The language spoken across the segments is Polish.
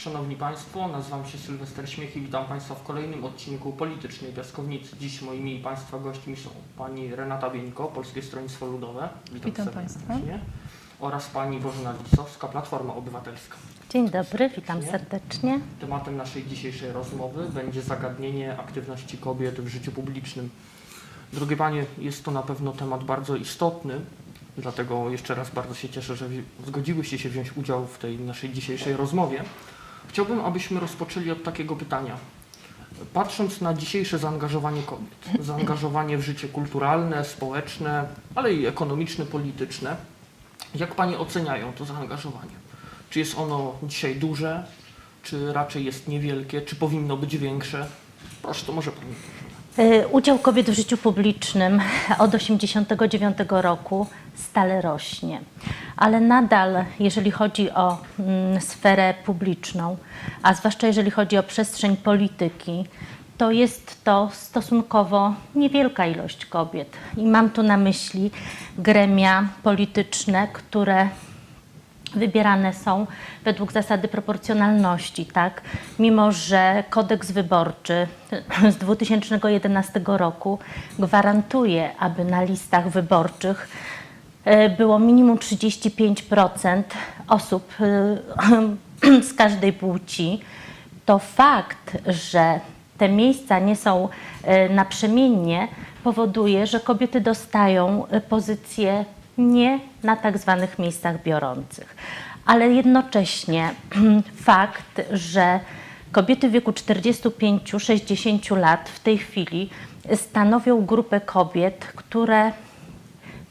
Szanowni Państwo, nazywam się Sylwester Śmiech i witam Państwa w kolejnym odcinku Politycznej Piaskownicy. Dziś moimi Państwa gośćmi są Pani Renata Bieńko, Polskie Stronnictwo Ludowe. Witam serdecznie. Państwa. Oraz Pani Bożena Lisowska, Platforma Obywatelska. Dzień dobry, witam Nie? serdecznie. Tematem naszej dzisiejszej rozmowy będzie zagadnienie aktywności kobiet w życiu publicznym. Drogie Panie, jest to na pewno temat bardzo istotny, dlatego jeszcze raz bardzo się cieszę, że zgodziłyście się wziąć udział w tej naszej dzisiejszej rozmowie. Chciałbym, abyśmy rozpoczęli od takiego pytania. Patrząc na dzisiejsze zaangażowanie kobiet, zaangażowanie w życie kulturalne, społeczne, ale i ekonomiczne, polityczne, jak Panie oceniają to zaangażowanie? Czy jest ono dzisiaj duże, czy raczej jest niewielkie, czy powinno być większe? Proszę, to może Pani. Y, Udział kobiet w życiu publicznym od 1989 roku stale rośnie, ale nadal, jeżeli chodzi o mm, sferę publiczną, a zwłaszcza jeżeli chodzi o przestrzeń polityki, to jest to stosunkowo niewielka ilość kobiet. I mam tu na myśli gremia polityczne, które wybierane są według zasady proporcjonalności, tak? Mimo, że kodeks wyborczy z 2011 roku gwarantuje, aby na listach wyborczych było minimum 35% osób e, z każdej płci, to fakt, że te miejsca nie są e, naprzemiennie, powoduje, że kobiety dostają e, pozycje nie na tak zwanych miejscach biorących. Ale jednocześnie fakt, że kobiety w wieku 45-60 lat w tej chwili stanowią grupę kobiet, które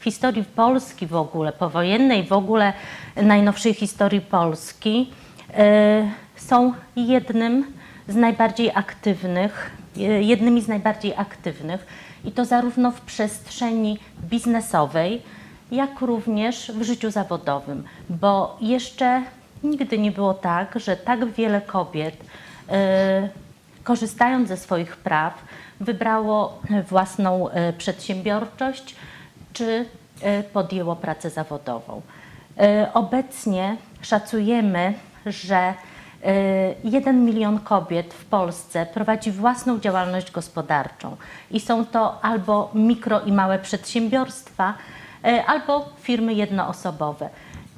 historii Polski w ogóle, powojennej, w ogóle najnowszej historii Polski, e, są jednym z najbardziej aktywnych, e, jednymi z najbardziej aktywnych i to zarówno w przestrzeni biznesowej, jak również w życiu zawodowym, bo jeszcze nigdy nie było tak, że tak wiele kobiet e, korzystając ze swoich praw, wybrało własną przedsiębiorczość czy e, podjęło pracę zawodową. E, Obecnie szacujemy, że 1 milion kobiet w Polsce prowadzi własną działalność gospodarczą i są to albo mikro i małe przedsiębiorstwa, e, albo firmy jednoosobowe.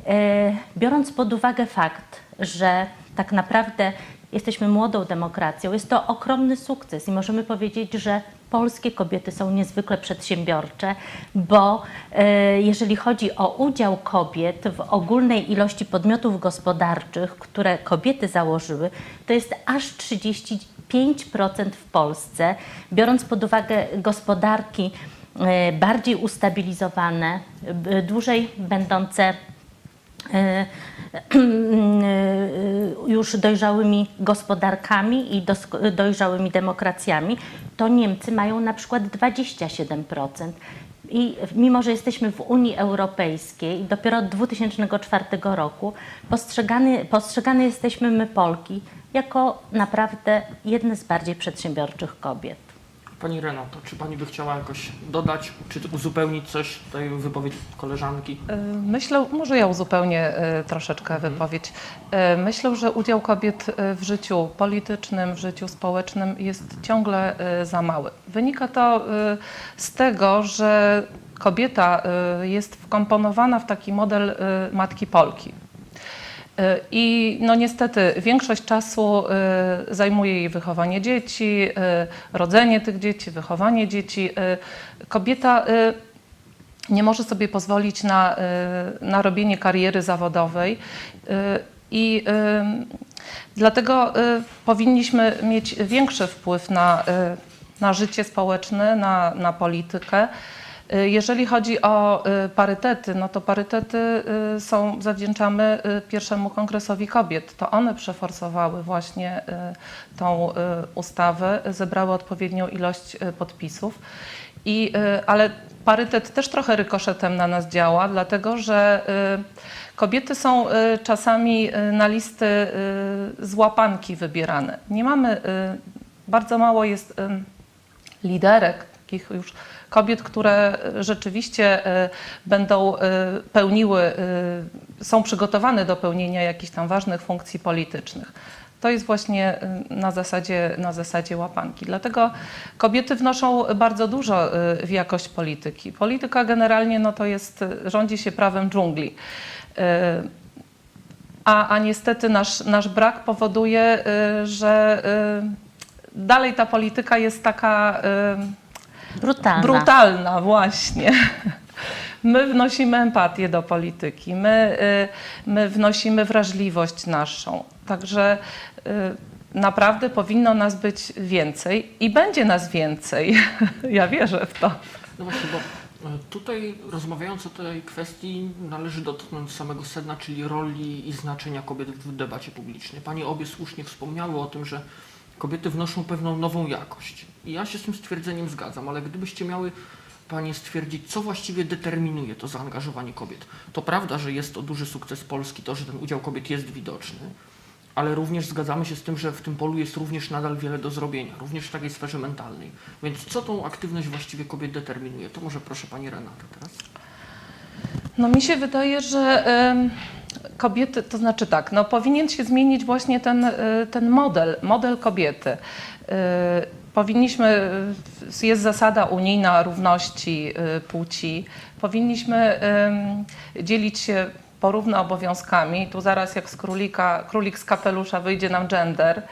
E, Biorąc pod uwagę fakt, że tak naprawdę jesteśmy młodą demokracją, jest to ogromny sukces i możemy powiedzieć, że polskie kobiety są niezwykle przedsiębiorcze, bo e, jeżeli chodzi o udział kobiet w ogólnej ilości podmiotów gospodarczych, które kobiety założyły, to jest aż 35% w Polsce, biorąc pod uwagę gospodarki e, bardziej ustabilizowane, dłużej będące już dojrzałymi gospodarkami i dojrzałymi demokracjami, to Niemcy mają na przykład 27%. I mimo, że jesteśmy w Unii Europejskiej, dopiero od 2004 roku postrzegany, postrzegane jesteśmy my Polki jako naprawdę jedne z bardziej przedsiębiorczych kobiet. Pani Renato, czy Pani by chciała jakoś dodać, czy uzupełnić coś tutaj wypowiedź koleżanki? Y, Myślę, może ja uzupełnię y, troszeczkę wypowiedź. Y, Myślę, że udział kobiet w życiu politycznym, w życiu społecznym jest ciągle za mały. Wynika to z tego, że kobieta jest wkomponowana w taki model matki Polki. I no niestety większość czasu y, zajmuje jej wychowanie dzieci, y, rodzenie tych dzieci, wychowanie dzieci. Y, Kobieta nie może sobie pozwolić na, na robienie kariery zawodowej. I dlatego powinniśmy mieć większy wpływ na, na życie społeczne, na, na politykę. Y, Jeżeli chodzi o y, parytety, no to parytety y, są, zawdzięczamy pierwszemu kongresowi kobiet. To one przeforsowały właśnie tą ustawę, zebrały odpowiednią ilość podpisów. I, ale parytet też trochę rykoszetem na nas działa, dlatego że kobiety są czasami na listy z łapanki wybierane. Nie mamy, bardzo mało jest liderek, takich już kobiet, które rzeczywiście y, będą y, pełniły, są przygotowane do pełnienia jakichś tam ważnych funkcji politycznych. to jest właśnie na zasadzie, na zasadzie łapanki. Dlatego kobiety wnoszą bardzo dużo w jakość polityki. Polityka generalnie no to jest, rządzi się prawem dżungli. A, a niestety nasz, nasz brak powoduje, że dalej ta polityka jest taka Brutalna. brutalna, właśnie. My wnosimy empatię do polityki, my, y, my wnosimy wrażliwość naszą. Także y, naprawdę powinno nas być więcej i będzie nas więcej. Ja wierzę w to. No właśnie, bo e, tutaj rozmawiając o tej kwestii należy dotknąć samego sedna, czyli roli i znaczenia kobiet w debacie publicznej. Panie obie słusznie wspomniały o tym, że kobiety wnoszą pewną nową jakość. I ja się z tym stwierdzeniem zgadzam, ale gdybyście miały Panie stwierdzić, co właściwie determinuje to zaangażowanie kobiet. To prawda, że jest to duży sukces Polski, to, że ten udział kobiet jest widoczny, ale również zgadzamy się z tym, że w tym polu jest również nadal wiele do zrobienia, również w takiej sferze mentalnej. Więc co tą aktywność właściwie kobiet determinuje? To może proszę Pani Renata teraz. No mi się wydaje, że kobiety, to znaczy tak, no powinien się zmienić właśnie ten, y, ten model, model kobiety. Y, Powinniśmy, y, jest zasada unijna równości płci, powinniśmy dzielić się porówno obowiązkami. Tu zaraz jak z królika, królik z kapelusza wyjdzie nam gender,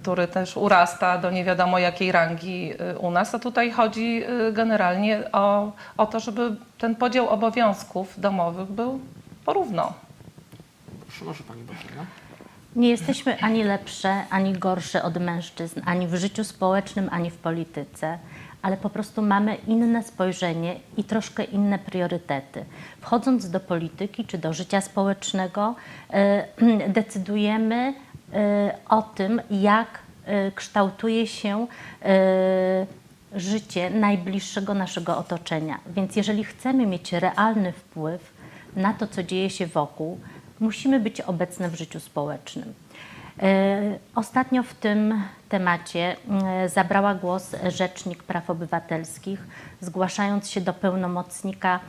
który też urasta do nie wiadomo jakiej rangi u nas. A tutaj chodzi generalnie o, o to, żeby ten podział obowiązków domowych był porówno. Proszę, może Pani Bożena. Nie jesteśmy ani lepsze, ani gorsze od mężczyzn, ani w życiu społecznym, ani w polityce, ale po prostu mamy inne spojrzenie i troszkę inne priorytety. Wchodząc do polityki czy do życia społecznego, e, decydujemy e, o tym, jak e, kształtuje się życie najbliższego naszego otoczenia. Więc jeżeli chcemy mieć realny wpływ na to, co dzieje się wokół, musimy być obecne w życiu społecznym. E, Ostatnio w tym temacie e, zabrała głos Rzecznik Praw Obywatelskich, zgłaszając się do pełnomocnika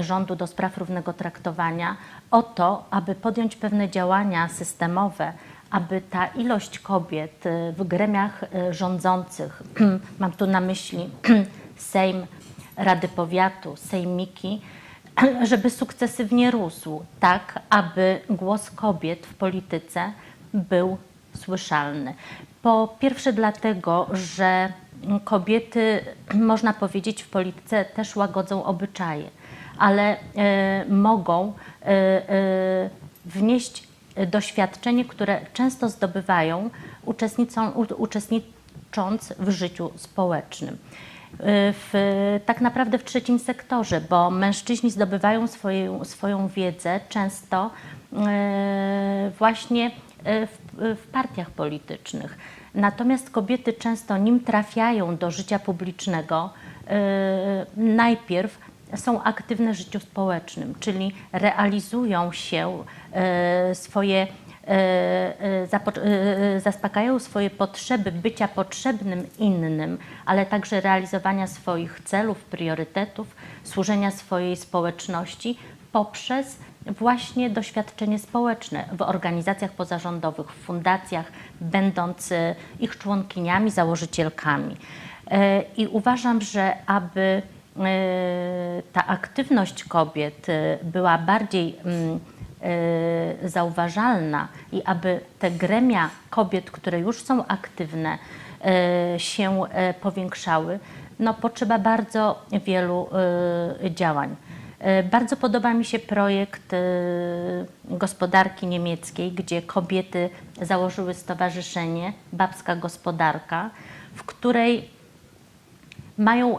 rządu do spraw równego traktowania o to, aby podjąć pewne działania systemowe, aby ta ilość kobiet e, w gremiach rządzących, mam tu na myśli Sejm, Rady Powiatu, Sejmiki, żeby sukcesywnie rósł, tak aby głos kobiet w polityce był słyszalny. Po pierwsze dlatego, że kobiety, można powiedzieć, w polityce też łagodzą obyczaje, ale e, mogą e, e, wnieść doświadczenie, które często zdobywają uczestnicząc w życiu społecznym. W, tak naprawdę w trzecim sektorze, bo mężczyźni zdobywają swoją, swoją wiedzę często e, właśnie e, w, w partiach politycznych. Natomiast kobiety często nim trafiają do życia publicznego, e, najpierw są aktywne w życiu społecznym, czyli realizują się swoje, zaspokajają swoje potrzeby bycia potrzebnym innym, ale także realizowania swoich celów, priorytetów, służenia swojej społeczności poprzez właśnie doświadczenie społeczne w organizacjach pozarządowych, w fundacjach, będąc e, ich członkiniami, założycielkami. E, I uważam, że aby e, ta aktywność kobiet e, była bardziej mm, e, zauważalna i aby te gremia kobiet, które już są aktywne, e, się e, powiększały, no potrzeba bardzo wielu działań. Bardzo podoba mi się projekt gospodarki niemieckiej, gdzie kobiety założyły stowarzyszenie Babska Gospodarka, w której mają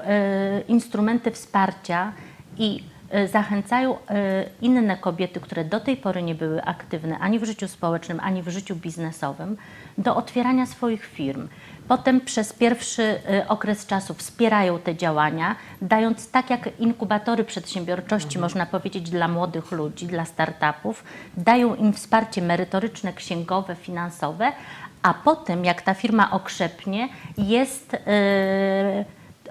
instrumenty wsparcia i zachęcają e, inne kobiety, które do tej pory nie były aktywne ani w życiu społecznym, ani w życiu biznesowym, do otwierania swoich firm. Potem przez pierwszy e, okres czasu wspierają te działania, dając tak jak inkubatory przedsiębiorczości, można powiedzieć, dla młodych ludzi, dla startupów, dają im wsparcie merytoryczne, księgowe, finansowe, a potem, jak ta firma okrzepnie, jest e,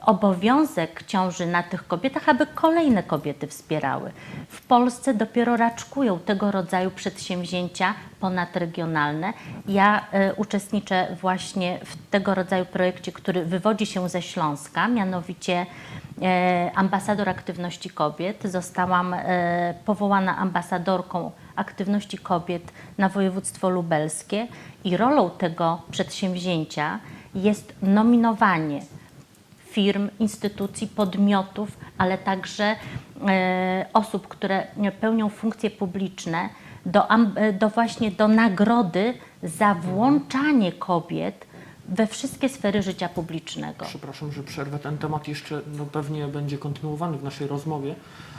obowiązek ciąży na tych kobietach, aby kolejne kobiety wspierały. W Polsce dopiero raczkują tego rodzaju przedsięwzięcia ponadregionalne. Ja e, uczestniczę właśnie w tego rodzaju projekcie, który wywodzi się ze Śląska, mianowicie e, ambasador aktywności kobiet. Zostałam e, powołana ambasadorką aktywności kobiet na województwo lubelskie i rolą tego przedsięwzięcia jest nominowanie firm, instytucji, podmiotów, ale także e, osób, które pełnią funkcje publiczne do, e, do właśnie do nagrody za włączanie kobiet we wszystkie sfery życia publicznego. Przepraszam, że przerwę. Ten temat jeszcze no, pewnie będzie kontynuowany w naszej rozmowie,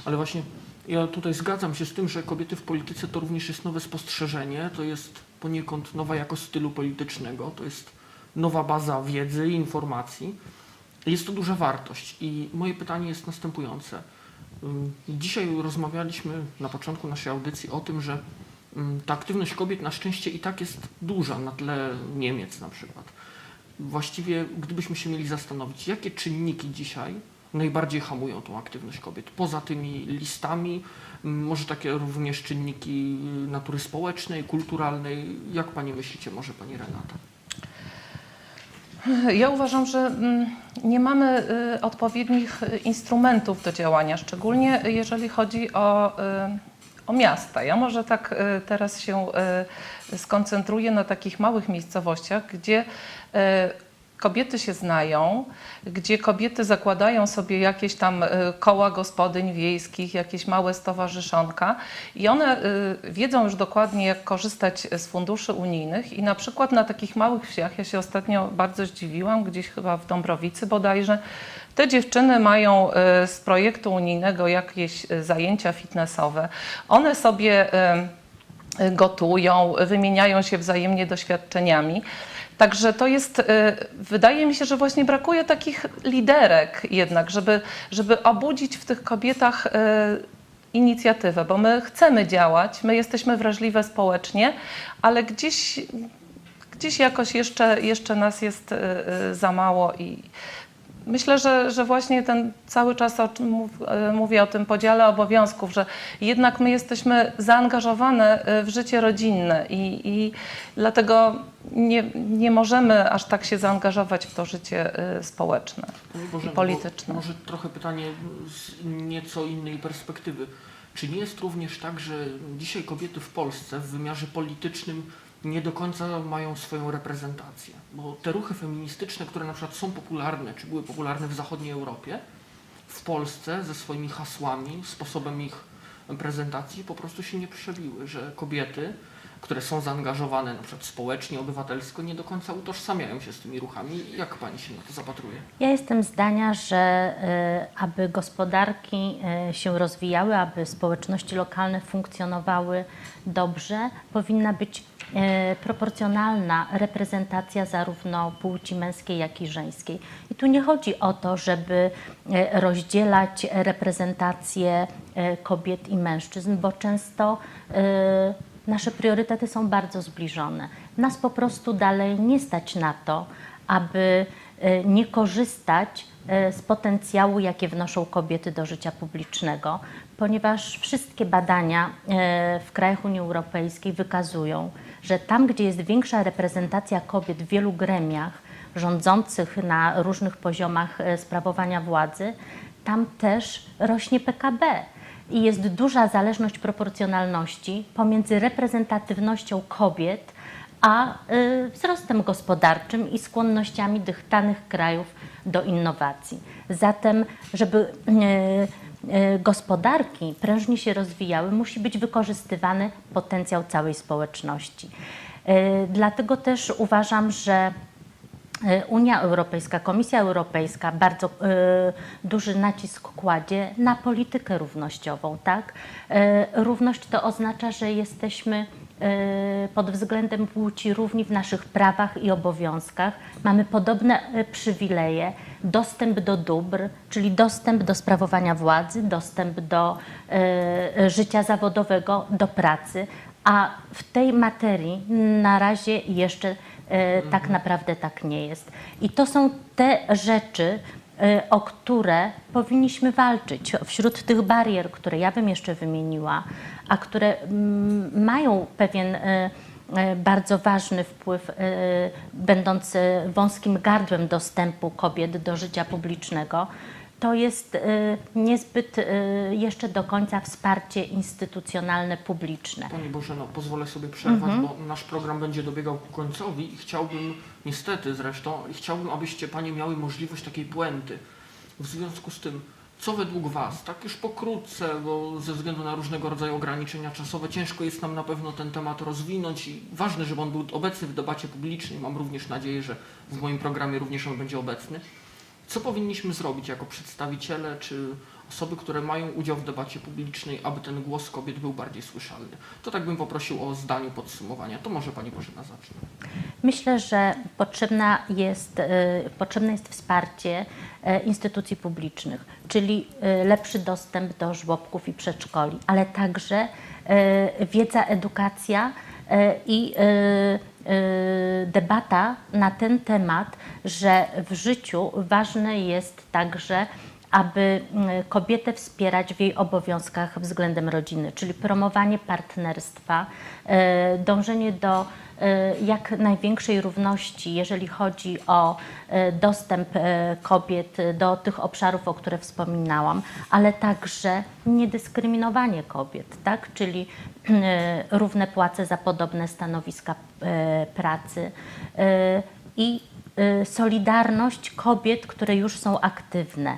ale właśnie ja tutaj zgadzam się z tym, że kobiety w polityce to również jest nowe spostrzeżenie, to jest poniekąd nowa jakość stylu politycznego, to jest nowa baza wiedzy i informacji. Jest to duża wartość i moje pytanie jest następujące. Dzisiaj rozmawialiśmy na początku naszej audycji o tym, że ta aktywność kobiet na szczęście i tak jest duża na tle Niemiec na przykład. Właściwie, gdybyśmy się mieli zastanowić, jakie czynniki dzisiaj najbardziej hamują tą aktywność kobiet, poza tymi listami, może takie również czynniki natury społecznej, kulturalnej. Jak Pani myślicie, może Pani Renata? Ja uważam, że mm, nie mamy y, odpowiednich y, instrumentów do działania, szczególnie jeżeli chodzi o, y, o miasta. Ja może tak teraz się skoncentruję na takich małych miejscowościach, gdzie kobiety się znają, gdzie kobiety zakładają sobie jakieś tam y, koła gospodyń wiejskich, jakieś małe stowarzyszonka i one y, wiedzą już dokładnie, jak korzystać z funduszy unijnych i na przykład na takich małych wsiach, ja się ostatnio bardzo zdziwiłam, gdzieś chyba w Dąbrowicy bodajże, te dziewczyny mają y, z projektu unijnego jakieś zajęcia fitnessowe. One sobie gotują, wymieniają się wzajemnie doświadczeniami. Także to jest, y, wydaje mi się, że właśnie brakuje takich liderek jednak, żeby, żeby obudzić w tych kobietach y, inicjatywę, bo my chcemy działać, my jesteśmy wrażliwe społecznie, ale gdzieś, gdzieś jakoś jeszcze, jeszcze nas jest y, za mało i myślę, że, że właśnie ten cały czas o czym mów, y, mówię o tym podziale obowiązków, że jednak my jesteśmy zaangażowane y, w życie rodzinne i, i dlatego nie, nie możemy aż tak się zaangażować w to życie y, społeczne. Panie Bożeno, I polityczne. bo Może trochę pytanie z nieco innej perspektywy. Czy nie jest również tak, że dzisiaj kobiety w Polsce w wymiarze politycznym nie do końca mają swoją reprezentację? Bo te ruchy feministyczne, które na przykład są popularne, czy były popularne w zachodniej Europie, w Polsce ze swoimi hasłami, sposobem ich prezentacji po prostu się nie przebiły, że kobiety, które są zaangażowane na przykład społecznie, obywatelsko, nie do końca utożsamiają się z tymi ruchami. Jak Pani się na to zapatruje? Ja jestem zdania, że y, aby gospodarki y, się rozwijały, aby społeczności lokalne funkcjonowały dobrze, powinna być y, proporcjonalna reprezentacja zarówno płci męskiej, jak i żeńskiej. I tu nie chodzi o to, żeby rozdzielać reprezentację kobiet i mężczyzn, bo często nasze priorytety są bardzo zbliżone. Nas po prostu dalej nie stać na to, aby e, nie korzystać e, z potencjału, jakie wnoszą kobiety do życia publicznego, ponieważ wszystkie badania e, w krajach Unii Europejskiej wykazują, że tam, gdzie jest większa reprezentacja kobiet w wielu gremiach rządzących na różnych poziomach sprawowania władzy, tam też rośnie PKB. I jest duża zależność proporcjonalności pomiędzy reprezentatywnością kobiet a y, wzrostem gospodarczym i skłonnościami tych danych krajów do innowacji. Zatem, żeby y, y, gospodarki prężnie się rozwijały, musi być wykorzystywany potencjał całej społeczności. Y, Dlatego też uważam, że Unia Europejska, Komisja Europejska bardzo y, duży nacisk kładzie na politykę równościową. Tak? Y, równość to oznacza, że jesteśmy y, pod względem płci równi w naszych prawach i obowiązkach. Mamy podobne przywileje, dostęp do dóbr, czyli dostęp do sprawowania władzy, dostęp do życia zawodowego, do pracy. A w tej materii na razie jeszcze e, tak naprawdę tak nie jest. I to są te rzeczy, y, o które powinniśmy walczyć. Wśród tych barier, które ja bym jeszcze wymieniła, a które mm, mają pewien y, bardzo ważny wpływ, będący wąskim gardłem dostępu kobiet do życia publicznego, to jest y, niezbyt y, jeszcze do końca wsparcie instytucjonalne, publiczne. Pani Bożeno, pozwolę sobie przerwać, bo nasz program będzie dobiegał ku końcowi i chciałbym, niestety zresztą, chciałbym, abyście Panie miały możliwość takiej puenty. W związku z tym, co według Was, tak już pokrótce, bo ze względu na różnego rodzaju ograniczenia czasowe, ciężko jest nam na pewno ten temat rozwinąć i ważne, żeby on był obecny w debacie publicznej. Mam również nadzieję, że w moim programie również on będzie obecny. Co powinniśmy zrobić jako przedstawiciele czy osoby, które mają udział w debacie publicznej, aby ten głos kobiet był bardziej słyszalny? To tak bym poprosił o zdanie podsumowania. To może Pani Bożena zacznie. Myślę, że potrzebna jest, y, potrzebne jest wsparcie y, instytucji publicznych, czyli y, lepszy dostęp do żłobków i przedszkoli, ale także wiedza, edukacja i debata na ten temat, że w życiu ważne jest także aby mm, kobietę wspierać w jej obowiązkach względem rodziny, czyli promowanie partnerstwa, e, dążenie do jak największej równości, jeżeli chodzi o e, dostęp e, kobiet do tych obszarów, o które wspominałam, ale także niedyskryminowanie kobiet, tak? czyli e, równe płace za podobne stanowiska e, pracy e, i e, solidarność kobiet, które już są aktywne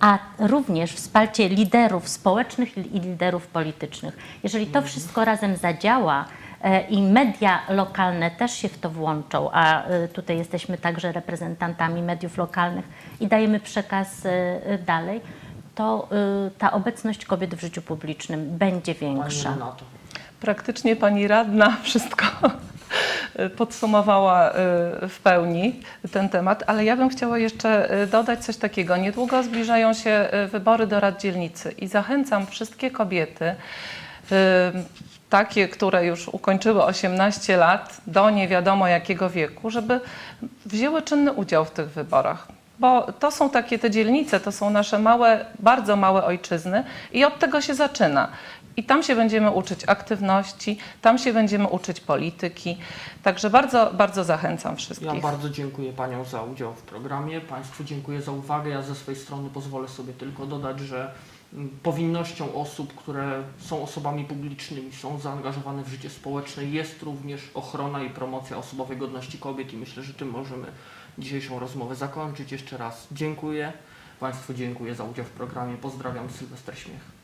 a również wsparcie liderów społecznych i liderów politycznych. Jeżeli to wszystko razem zadziała e, i media lokalne też się w to włączą, a e, tutaj jesteśmy także reprezentantami mediów lokalnych i dajemy przekaz e, dalej, to e, ta obecność kobiet w życiu publicznym będzie większa. Praktycznie pani radna wszystko podsumowała w pełni ten temat, ale ja bym chciała jeszcze dodać coś takiego. Niedługo zbliżają się wybory do rad dzielnicy i zachęcam wszystkie kobiety, takie, które już ukończyły 18 lat, do nie wiadomo jakiego wieku, żeby wzięły czynny udział w tych wyborach. Bo to są takie te dzielnice, to są nasze małe, bardzo małe ojczyzny i od tego się zaczyna. I tam się będziemy uczyć aktywności, tam się będziemy uczyć polityki. Także bardzo, bardzo zachęcam wszystkich. Ja bardzo dziękuję Paniom za udział w programie. Państwu dziękuję za uwagę. Ja ze swojej strony pozwolę sobie tylko dodać, że powinnością osób, które są osobami publicznymi, są zaangażowane w życie społeczne, jest również ochrona i promocja osobowej godności kobiet i myślę, że tym możemy dzisiejszą rozmowę zakończyć. Jeszcze raz dziękuję. Państwu dziękuję za udział w programie. Pozdrawiam, Sylwester Śmiech.